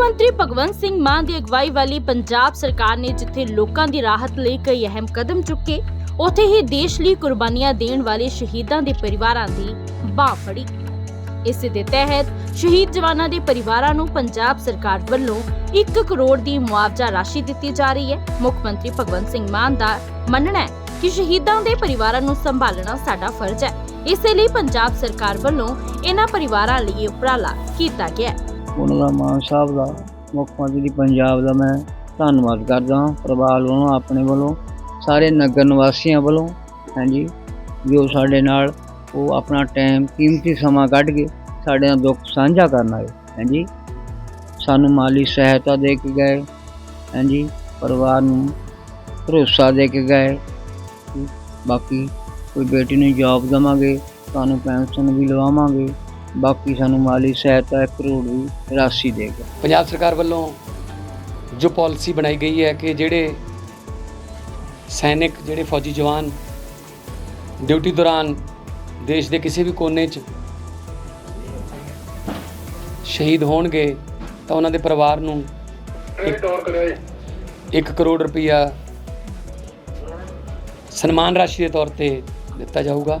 ਮੰਤਰੀ ਭਗਵੰਤ ਸਿੰਘ ਮਾਨ ਦੀ ਅਗਵਾਈ ਵਾਲੀ ਪੰਜਾਬ ਸਰਕਾਰ ਨੇ ਜਿੱਥੇ ਲੋਕਾਂ ਦੀ ਰਾਹਤ ਲਈ ਕਈ ਅਹਿਮ ਕਦਮ ਚੁੱਕੇ, ਉੱਥੇ ਹੀ ਦੇਸ਼ ਲਈ ਕੁਰਬਾਨੀਆਂ ਦੇਣ ਵਾਲੇ ਸ਼ਹੀਦਾਂ ਦੇ ਪਰਿਵਾਰਾਂ ਦੀ ਬਾਹ ਫੜੀ। ਇਸੇ ਦੇ ਤਹਿਤ ਸ਼ਹੀਦ ਜਵਾਨਾਂ ਦੇ ਪਰਿਵਾਰਾਂ ਨੂੰ ਪੰਜਾਬ ਸਰਕਾਰ ਵੱਲੋਂ 1 ਕਰੋੜ ਦੀ ਮੁਆਵਜ਼ਾ ਰਾਸ਼ੀ ਦਿੱਤੀ ਜਾ ਰਹੀ ਹੈ। ਮੁੱਖ ਮੰਤਰੀ ਭਗਵੰਤ ਸਿੰਘ ਮਾਨ ਦਾ ਮੰਨਣਾ ਹੈ ਕਿ ਸ਼ਹੀਦਾਂ ਦੇ ਪਰਿਵਾਰਾਂ ਨੂੰ ਸੰਭਾਲਣਾ ਸਾਡਾ ਫਰਜ਼ ਹੈ। ਇਸੇ ਲਈ ਪੰਜਾਬ ਸਰਕਾਰ ਵੱਲੋਂ ਇਹਨਾਂ ਪਰਿਵਾਰਾਂ ਲਈ ਉਪਰਾਲਾ ਕੀਤਾ ਗਿਆ ਹੈ। ਉਹਨਾਂ ਦਾ ਮਾਨ ਸਾਹਿਬ ਦਾ ਮੁੱਖ ਮੰਤਰੀ ਪੰਜਾਬ ਦਾ ਮੈਂ ਧੰਨਵਾਦ ਕਰਦਾ ਹਾਂ, ਪਰਿਵਾਰ ਵੱਲੋਂ, ਆਪਣੇ ਵੱਲੋਂ, ਸਾਰੇ ਨਗਰ ਨਿਵਾਸੀਆਂ ਵੱਲੋਂ, ਹਾਂਜੀ, ਜੋ ਸਾਡੇ ਨਾਲ ਉਹ ਆਪਣਾ ਟਾਈਮ ਕੀਮਤੀ ਸਮਾਂ ਕੱਢ ਕੇ ਸਾਡੇ ਨਾਲ ਦੁੱਖ ਸਾਂਝਾ ਕਰਨ ਆਏ, ਹਾਂਜੀ। ਸਾਨੂੰ ਮਾਲੀ ਸਹਾਇਤਾ ਦੇ ਕੇ ਗਏ, ਹਾਂਜੀ, ਪਰਿਵਾਰ ਨੂੰ ਭਰੋਸਾ ਦੇ ਕੇ ਗਏ, ਬਾਕੀ ਕੋਈ ਬੇਟੀ ਨੂੰ ਜੌਬ ਦੇਵਾਂਗੇ, ਤੁਹਾਨੂੰ ਪੈਨਸ਼ਨ ਵੀ ਲਵਾਵਾਂਗੇ ਬਾਕੀ ਸਾਨੂੰ ਮਾਲੀ ਸਹਾਇਤਾ 1 ਕਰੋੜ ਦੀ ਰਾਸ਼ੀ ਦੇਗਾ ਪੰਜਾਬ ਸਰਕਾਰ ਵੱਲੋਂ ਜੋ ਪਾਲਿਸੀ ਬਣਾਈ ਗਈ ਹੈ ਕਿ ਜਿਹੜੇ ਸੈਨਿਕ, ਜਿਹੜੇ ਫੌਜੀ ਜਵਾਨ ਡਿਊਟੀ ਦੌਰਾਨ ਦੇਸ਼ ਦੇ ਕਿਸੇ ਵੀ ਕੋਨੇ 'ਚ ਸ਼ਹੀਦ ਹੋਣਗੇ, ਤਾਂ ਉਹਨਾਂ ਦੇ ਪਰਿਵਾਰ ਨੂੰ 1 ਕਰੋੜ ਰੁਪਈਆ ਸਨਮਾਨ ਰਾਸ਼ੀ ਦੇ ਤੌਰ ਤੇ ਦਿੱਤਾ ਜਾਊਗਾ।